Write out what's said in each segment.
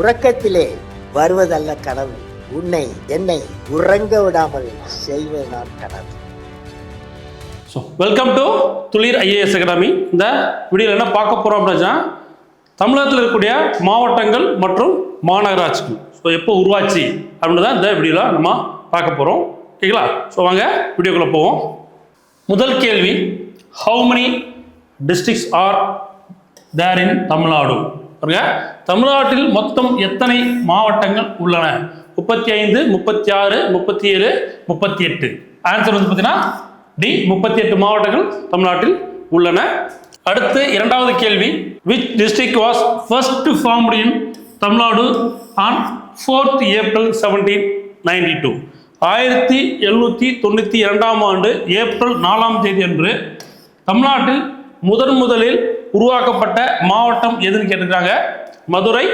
உறக்கத்திலே வருவதல்ல கனவு. உன்னை என்னை உறங்க விடாமல் செய்வதுதான் கனவு. So welcome to Thulir IAS academy. இந்த வீடியோவில் என்ன பார்க்க போகிறோம் அப்படின்னா தமிழகத்தில் இருக்கக்கூடிய மாவட்டங்கள் மற்றும் மாநகராட்சிகள். ஸோ எப்போ உருவாச்சு அப்படின்னு தான் இந்த வீடியோவில் நம்ம பார்க்க போகிறோம் ஓகேங்களா? ஸோ வாங்க வீடியோக்குள்ளே போவோம். முதல் கேள்வி how many districts are there in Tamil Nadu பாருங்க. தமிழ்நாட்டில் மொத்தம் எத்தனை மாவட்டங்கள் உள்ளன? முப்பத்தி ஐந்து முப்பத்தி ஆறு முப்பத்தி ஏழு முப்பத்தி எட்டு ஆன்சர் வந்து பார்த்தீங்கன்னா டி முப்பத்தி எட்டு மாவட்டங்கள் தமிழ்நாட்டில் உள்ளன. அடுத்து இரண்டாவது கேள்வி. Which district was first formed in Tamil Nadu on fourth April seventeen ninety two ஆயிரத்தி எழுநூற்றி தொண்ணூற்றி இரண்டாம் ஆண்டு ஏப்ரல் நாலாம் தேதி அன்று தமிழ்நாட்டில் முதன் முதலில் உருவாக்கப்பட்ட மாவட்டம் எதுன்னு கேட்டிருக்காங்க? மதுரை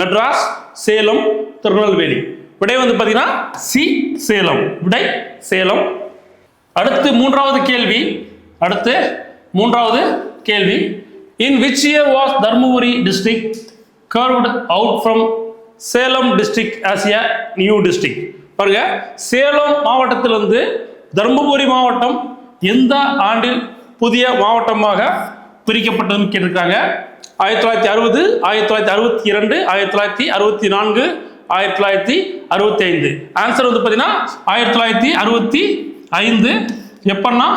மெட்ராஸ் சேலம் திருநெல்வேலி. விடை வந்து பார்த்தீங்கன்னா சி சேலம். விடை சேலம். அடுத்து மூன்றாவது கேள்வி. அடுத்து மூன்றாவது கேள்வி. In which year was Dharmapuri district carved out from Salem district as a new district பாருங்க சேலம் மாவட்டத்திலிருந்து தர்மபுரி மாவட்டம் எந்த ஆண்டில் புதிய மாவட்டமாக பிரிக்கப்பட்டதுன்னு கேட்டிருக்காங்க. ஆயிரத்தி தொள்ளாயிரத்தி அறுபது ஆயிரத்தி தொள்ளாயிரத்தி அறுபத்தி இரண்டு ஆயிரத்தி தொள்ளாயிரத்தி அறுபத்தி நான்கு ஆயிரத்தி தொள்ளாயிரத்தி அறுபத்தி ஐந்து. ஆன்சர் வந்து பார்த்தீங்கன்னா ஆயிரத்தி தொள்ளாயிரத்தி அறுபத்தி ஐந்து. எப்பன்னா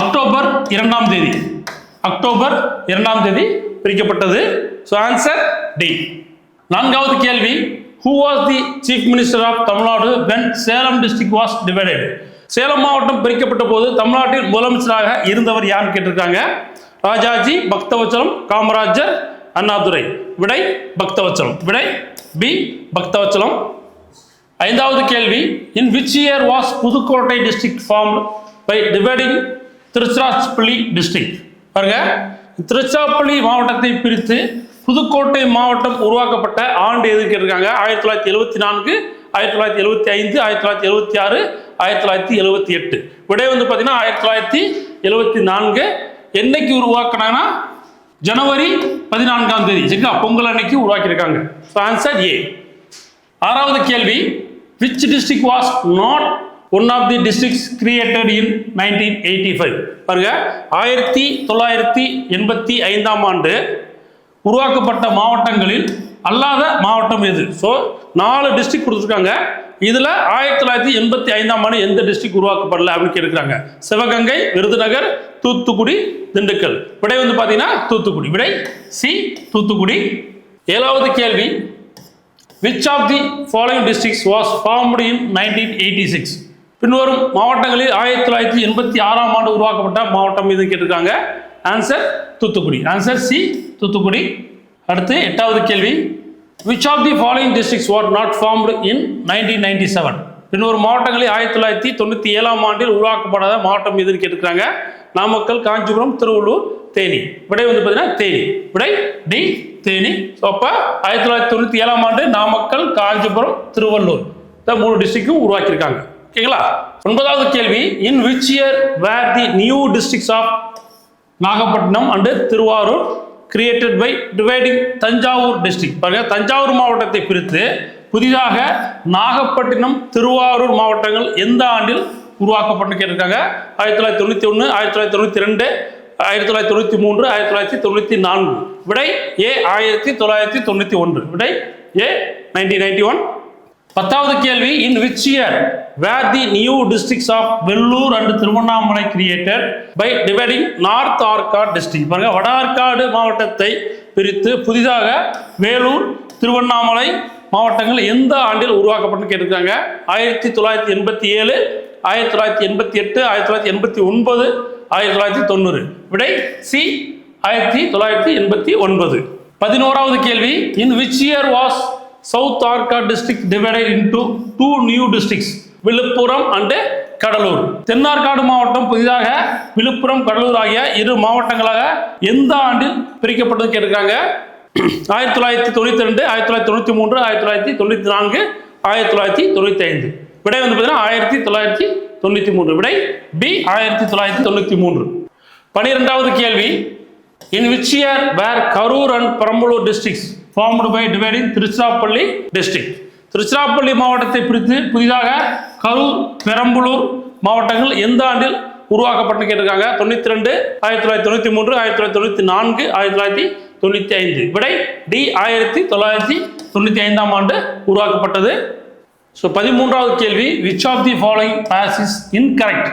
அக்டோபர் இரண்டாம் தேதி. அக்டோபர் இரண்டாம் தேதி பிரிக்கப்பட்டது. ஸோ ஆன்சர் டி நான்காவது கேள்வி. Who was the chief minister of Tamil Nadu when Salem district was divided Salem மாவட்டம் பிரிக்கப்பட்ட போது தமிழ்நாட்டில் முதலமைச்சராக இருந்தவர் யாருன்னு கேட்டிருக்காங்க? ராஜாஜி பக்தவச்சலம் காமராஜர் அண்ணாதுரை. விடை பக்தவச்சலம். விடை பி பக்தவச்சலம். ஐந்தாவது கேள்வி. In which year was Pudukkottai district form by dividing Tiruchirappalli district பாருங்க. திருச்சிராப்பள்ளி மாவட்டத்தை பிரித்து புதுக்கோட்டை மாவட்டம் உருவாக்கப்பட்ட ஆண்டு எது கேட்டிருக்காங்க? ஆயிரத்தி தொள்ளாயிரத்தி எழுபத்தி நான்கு ஆயிரத்தி தொள்ளாயிரத்தி எழுபத்தி ஐந்து ஆயிரத்தி தொள்ளாயிரத்தி எழுபத்தி ஆறு ஆயிரத்தி தொள்ளாயிரத்தி எழுபத்தி எட்டு. விடை வந்து பார்த்தீங்கன்னா ஆயிரத்தி தொள்ளாயிரத்தி எழுபத்தி நான்கு. என்னைக்கு உருவாக்கினாங்கன்னா ஜனவரி பதினான்காம் தேதி. சரிங்களா? பொங்கல் அன்னைக்கு உருவாக்கியிருக்காங்க. ஸோ ஆன்சர் ஏ ஆறாவது கேள்வி. Which district was not one of the districts created in nineteen eighty five பாருங்க. ஆயிரத்தி தொள்ளாயிரத்தி எண்பத்தி ஐந்தாம் ஆண்டு உருவாக்கப்பட்ட மாவட்டங்களில் அல்லாத மாவட்டம் எது? ஸோ நாலு டிஸ்ட்ரிக்ட் கொடுத்துருக்காங்க. இதில் ஆயிரத்தி தொள்ளாயிரத்தி எண்பத்தி ஐந்தாம் ஆண்டு எந்த டிஸ்ட்ரிக்ட் உருவாக்கப்படல அப்படின்னு கேட்குறாங்க சிவகங்கை விருதுநகர் தூத்துக்குடி திண்டுக்கல். விடை வந்து பார்த்தீங்கன்னா தூத்துக்குடி. விடை சி தூத்துக்குடி. ஏழாவது கேள்வி. Which of the following districts was formed in nineteen eighty six பின்வரும் மாவட்டங்களில் ஆயிரத்தி தொள்ளாயிரத்தி எண்பத்தி ஆறாம் ஆண்டு உருவாக்கப்பட்ட மாவட்டம் இது கேட்டிருக்காங்க. Answer Thoothukudi. Answer C Thoothukudi. அடுத்து எட்டாவது கேள்வி. Which of the following districts were not formed in nineteen ninety seven இன்னொரு மாவட்டங்களில் ஆயிரத்தி தொள்ளாயிரத்தி தொண்ணூற்றி ஏழாம் ஆண்டில் உருவாக்கப்படாத மாவட்டம் எதுன்னு கேட்டுக்கிறாங்க நாமக்கல் காஞ்சிபுரம் திருவள்ளூர் தேனி. விடை வந்து பார்த்தீங்கன்னா தேனி. விடை டி தேனி. ஸோ அப்போ ஆயிரத்தி தொள்ளாயிரத்தி தொண்ணூற்றி ஏழாம் ஆண்டு நாமக்கல் காஞ்சிபுரம் திருவள்ளூர். இந்த மூணு டிஸ்ட்ரிக்டும் உருவாக்கியிருக்காங்க. ஓகேங்களா? ஒன்பதாவது கேள்வி. In which year were the new districts of Nagapattinam and Thiruvarur? Created by dividing Thanjavur district பாருங்க தஞ்சாவூர் மாவட்டத்தை பிரித்து புதிதாக நாகப்பட்டினம் திருவாரூர் மாவட்டங்கள் எந்த ஆண்டில் உருவாக்கப்பட்டு கேட்டிருக்காங்க? ஆயிரத்தி தொள்ளாயிரத்தி தொண்ணூற்றி ஒன்று ஆயிரத்தி தொள்ளாயிரத்தி தொண்ணூற்றி ரெண்டு ஆயிரத்தி தொள்ளாயிரத்தி தொண்ணூற்றி மூன்று ஆயிரத்தி தொள்ளாயிரத்தி தொண்ணூற்றி நான்கு. விடை ஏ ஆயிரத்தி தொள்ளாயிரத்தி தொண்ணூற்றி ஒன்று. விடை ஏ நைன்டீன் நைன்டி ஒன் பத்தாவது கேள்வி in which year were the new districts of Vellore and Tiruvannamalai created by dividing north Arcot district பாருங்க வட ஆற்காடு மாவட்டத்தை பிரித்து புதிதாக வேலூர் திருவண்ணாமலை மாவட்டங்கள் எந்த ஆண்டில் உருவாக்கப்பட்டு கேட்டிருக்காங்க? ஆயிரத்தி தொள்ளாயிரத்தி எண்பத்தி ஏழு ஆயிரத்தி தொள்ளாயிரத்தி எண்பத்தி எட்டு ஆயிரத்தி தொள்ளாயிரத்தி எண்பத்தி ஒன்பது ஆயிரத்தி தொள்ளாயிரத்தி தொண்ணூறு. விடை சி ஆயிரத்தி தொள்ளாயிரத்தி எண்பத்தி ஒன்பது. பதினோராவது கேள்வி in which year was south Arcot district divided into two new districts Viluppuram and Cuddalore Thennarkadu மாவட்டம் புதிதாக விழுப்புரம் கடலூர் ஆகிய இரு மாவட்டங்களாக எந்த ஆண்டில் பிரிக்கப்பட்டது கேட்டிருக்காங்க? ஆயிரத்தி தொள்ளாயிரத்தி தொண்ணூற்றி ரெண்டு ஆயிரத்தி தொள்ளாயிரத்தி தொண்ணூற்றி மூன்று ஆயிரத்தி தொள்ளாயிரத்தி தொண்ணூற்றி நான்கு ஆயிரத்தி தொள்ளாயிரத்தி தொண்ணூற்றி ஐந்து. விடை வந்து பார்த்தீங்கன்னா ஆயிரத்தி தொள்ளாயிரத்தி தொண்ணூற்றி மூன்று. விடை பி ஆயிரத்தி தொள்ளாயிரத்தி தொண்ணூற்றி மூன்று. பனிரெண்டாவது கேள்வி. In which year were Karur and Perambalur districts formed by dividing Tiruchirappalli district Tiruchirappalli மாவட்டத்தை பிரித்து புதிதாக கரூர் பெரம்பலூர் மாவட்டங்கள் எந்த ஆண்டில் உருவாக்கப்பட்டு கேட்டிருக்காங்க? தொண்ணூற்றி ரெண்டு ஆயிரத்தி தொள்ளாயிரத்தி தொண்ணூற்றி மூன்று ஆயிரத்தி தொள்ளாயிரத்தி தொண்ணூற்றி நான்கு ஆயிரத்தி தொள்ளாயிரத்தி தொண்ணூற்றி ஐந்து. விடை டி ஆயிரத்தி தொள்ளாயிரத்தி தொண்ணூற்றி ஐந்தாம் ஆண்டு உருவாக்கப்பட்டது. ஸோ பதிமூன்றாவது கேள்வி which of the following pairs is incorrect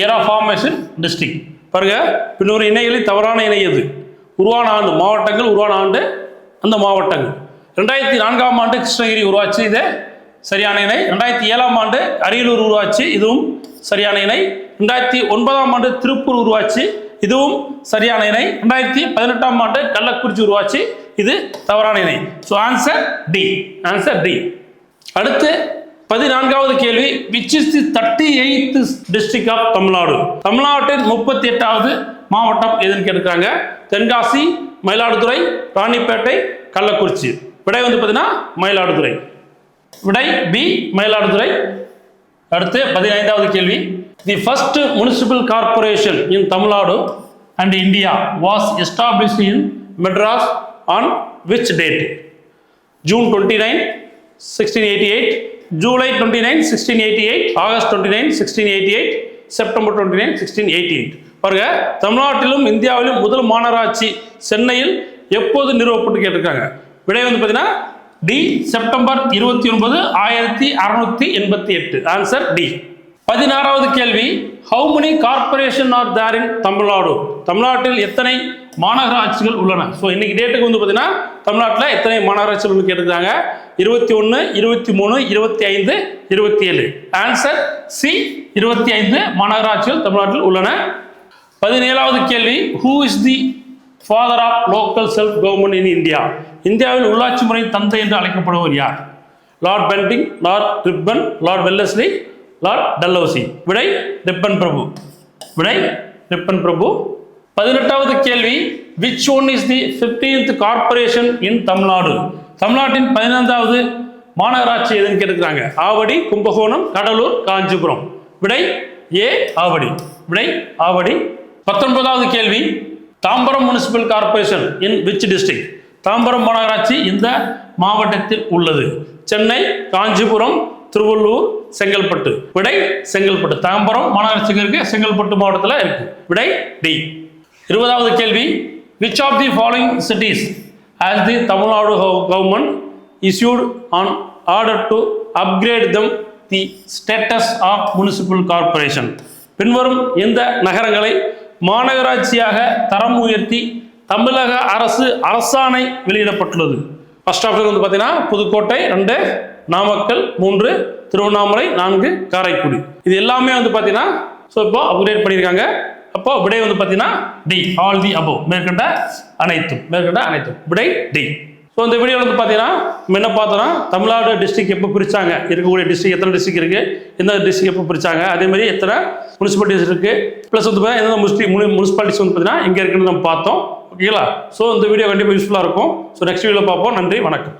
year of formation district பாருங்க பின்னொரு இணைகளில் தவறான இணை எது? உருவான ஆண்டு மாவட்டங்கள் உருவான ஆண்டு அந்த மாவட்டங்கள். ரெண்டாயிரத்தி நான்காம் ஆண்டு கிருஷ்ணகிரி உருவாச்சு இது சரியான இணை. ரெண்டாயிரத்தி ஏழாம் ஆண்டு அரியலூர் உருவாச்சு இதுவும் சரியான இணை. ரெண்டாயிரத்தி ஒன்பதாம் ஆண்டு திருப்பூர் உருவாச்சு இதுவும் சரியான இணை. ரெண்டாயிரத்தி பதினெட்டாம் ஆண்டு கள்ளக்குறிச்சி உருவாச்சு இது தவறான இணை. So answer D answer D அடுத்து பதினான்காவது கேள்வி. Which is the thirty eighth district of Tamil Nadu தமிழ்நாட்டின் முப்பத்தி எட்டாவது மாவட்டம் எதுன்னு கேட்டிருக்காங்க. தென்காசி மயிலாடுதுறை ராணிப்பேட்டை கள்ளக்குறிச்சி. விடை வந்து பார்த்தீங்கன்னா மயிலாடுதுறை. விடை பி மயிலாடுதுறை. அடுத்து பதினைந்தாவது கேள்வி. The first municipal corporation in Tamil Nadu and India was established in Madras on which date June twenty nine sixteen eighty eight July twenty nine sixteen eighty eight August twenty nine sixteen eighty eight September twenty nine sixteen eighty eight பாருங்க தமிழ்நாட்டிலும் இந்தியாவிலும் முதல் மாநகராட்சி சென்னையில் எப்போது நிறுவப்பட்டு கேட்டிருக்காங்க? விடை வந்து பார்த்தீங்கன்னா டி செப்டம்பர் இருபத்தி ஒன்பது ஆயிரத்தி அறுநூத்தி எண்பத்தி எட்டு. ஆன்சர் டி பதினாறாவது கேள்வி how many corporation are there in Tamil Nadu? தமிழ்நாட்டில் எத்தனை மாநகராட்சிகள் உள்ளன? ஸோ இன்னைக்கு டேட்டுக்கு வந்து பார்த்தீங்கன்னா தமிழ்நாட்டில் எத்தனை மாநகராட்சிகள் கேட்டிருக்காங்க? இருபத்தி ஒன்று இருபத்தி மூணு இருபத்தி ஐந்து இருபத்தி ஏழு. ஆன்சர் சி இருபத்தி ஐந்து மாநகராட்சிகள் தமிழ்நாட்டில் உள்ளன. பதினேழாவது கேள்வி who is the father of local self government in India இந்தியாவில் உள்ளாட்சி முறையின் தந்தை என்று அழைக்கப்படுவர் யார்? Lord Bentinck Lord Ripon Lord Wellesley Lord Dalhousie விடை ரிப்பன் பிரபு விடை ரிப்பன் பிரபு பதினெட்டாவது கேள்வி which one is the fifteenth corporation in Tamil Nadu தமிழ்நாட்டின் பதினைந்தாவது மாநகராட்சி எதுன்னு கேட்டுக்கிறாங்க. ஆவடி கும்பகோணம் கடலூர் காஞ்சிபுரம். விடை ஏ ஆவடி. விடை ஆவடி பத்தொன்பதாவது கேள்வி. Tambaram municipal corporation in which district Tambaram மாநகராட்சி இந்த மாவட்டத்தில் உள்ளது. சென்னை காஞ்சிபுரம் திருவள்ளூர் செங்கல்பட்டு. விடை செங்கல்பட்டு. தாம்பரம் மாநகராட்சிக்கு இருக்கு செங்கல்பட்டு மாவட்டத்தில் இருக்கு. விடை டி. இருபதாவது கேள்வி. Which of the following cities as the Tamil Nadu government issued an order to upgrade them the status of municipal corporation பின்வரும் எந்த நகரங்களை மாநகராட்சியாக தரம் உயர்த்தி தமிழக அரசு அரசாணை வெளியிடப்பட்டுள்ளது. ஃபர்ஸ்ட் ஆப்ஷன் வந்து பார்த்தீங்கன்னா புதுக்கோட்டை ரெண்டு நாமக்கல் மூன்று திருவண்ணாமலை நான்கு காரைக்குடி. இது எல்லாமே வந்து பார்த்தீங்கன்னா ஸோ இப்போ அப்கிரேட் பண்ணியிருக்காங்க. அப்போ விடை வந்து பார்த்தீங்கன்னா டி ஆல் தி அபோவ் மேற்கண்ட அனைத்தும். மேற்கண்ட அனைத்தும். விடை டி ஸோ இந்த வீடியோ வந்து பார்த்தீங்கன்னா நம்ம என்ன பார்த்தோம்னா தமிழ்நாடு டிஸ்ட்ரிக் எப்போ பிரித்தாங்க இருக்கக்கூடிய டிஸ்ட்ரிக் எத்தனை டிஸ்ட்ரிக் இருக்குது எந்த டிஸ்ட்ரிக் எப்போ பிரித்தாங்க அதே மாதிரி எத்தனை முனிசிபாலிட்டிஸ் இருக்குது ப்ளஸ் வந்து பார்த்தீங்கன்னா எந்தெந்த முஸ்லி முனிசிபாலிட்டிஸ் வந்து பார்த்தீங்கன்னா எங்கே இருக்குன்னு நம்ம பார்த்தோம். ஓகேங்களா ஸோ இந்த வீடியோ கண்டிப்பாக யூஸ்ஃபுல்லாக இருக்கும். ஸோ நெக்ஸ்ட் வீடியோவில் பார்ப்போம். நன்றி வணக்கம்.